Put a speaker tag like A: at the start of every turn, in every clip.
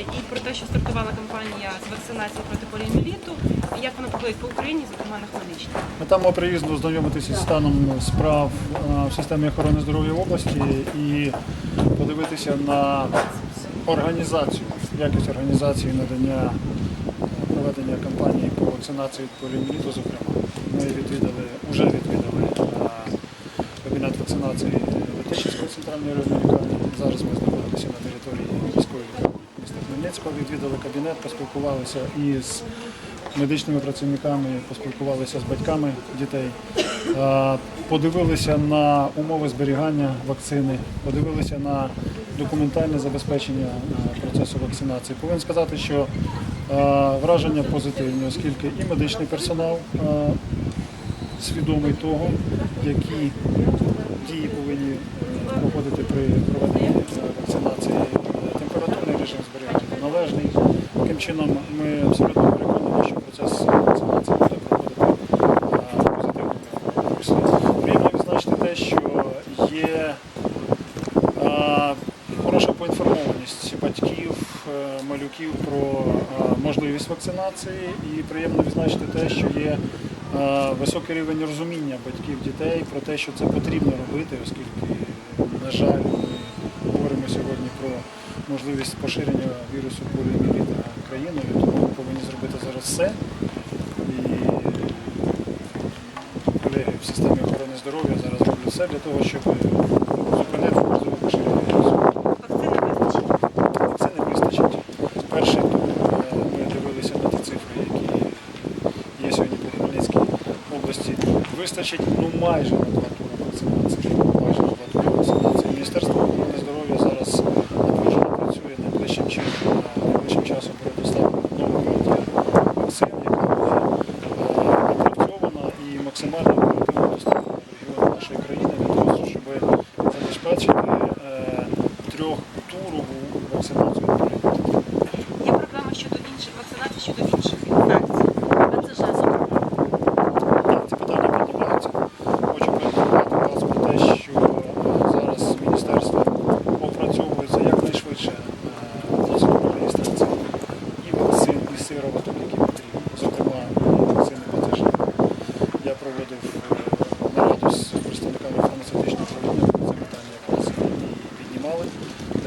A: і про те, що стартувала кампанія з вакцинації проти поліоміеліту, і як вона проходить по Україні, зокрема на Хмельниччині.
B: Ми там приїзду знайомитися з станом справ е, в системі охорони здоров'я області і подивитися на організацію, якість організації надання е, проведення кампанії по вакцинації від поліоміеліту, зокрема. Ми відвідали, вже відвідали е, кабінет вакцинації Летичівської центральної районної. Зараз ми знаходимося на території міської лікарні міста Хмельницького. Відвідали кабінет, поспілкувалися із медичними працівниками, поспілкувалися з батьками дітей, подивилися на умови зберігання вакцини, подивилися на документальне забезпечення процесу вакцинації. Повинен сказати, що враження позитивні, оскільки і медичний персонал свідомий того, які дії повинні е, проходити при проведенні чином ми абсолютно переконані, що процес вакцинації буде проходити е, в позитивному руслі. Приємно відзначити те, що є е, хороша поінформованість батьків, е, малюків про можливість вакцинації, і приємно відзначити те, що є високий рівень розуміння батьків дітей про те, що це потрібно робити, оскільки, на жаль, сьогодні про можливість поширення вірусу поліоміеліта країною, тому ми повинні зробити зараз все. І колеги в системі охорони здоров'я зараз роблять все для того, щоб зупинити можливе поширення вірусу.
A: Вакцини вистачить.
B: Вакцини вистачить. Тур е, ми дивилися на ті цифри, які є сьогодні по Хмельницькій області. Вистачить ну майже на два тури вакцинації. Майже на два тури вакцинації. Міністерство охорони здоров'я зараз напружено працює найближчим часом, найближчим часом буде доставлено нової вакцин, яка буде е, опрацьована і максимально оперативно нашої країни для того, щоб забезпечити трьох туру вакцинацію.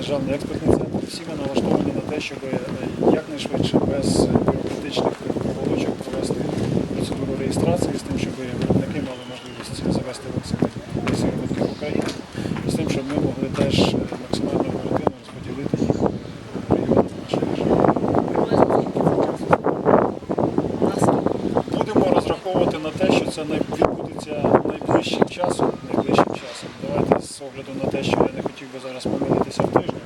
B: Державний експертний центр. Всі ми налаштовані на те, щоб е, якнайшвидше, без бюрократичних проволочок провести процедуру реєстрації з тим, щоб виробники мали можливість завести вакцини в Україну, і з тим, щоб ми могли теж е, максимально оперативно розподілити їх в регіони нашої держави. Будемо розраховувати на те, що це відбудеться найближчим часом. Найближчим часом. Давайте з огляду на те, що я не хотів би зараз помилитися в тижні.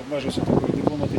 B: Я обмежуся такою дипломатичною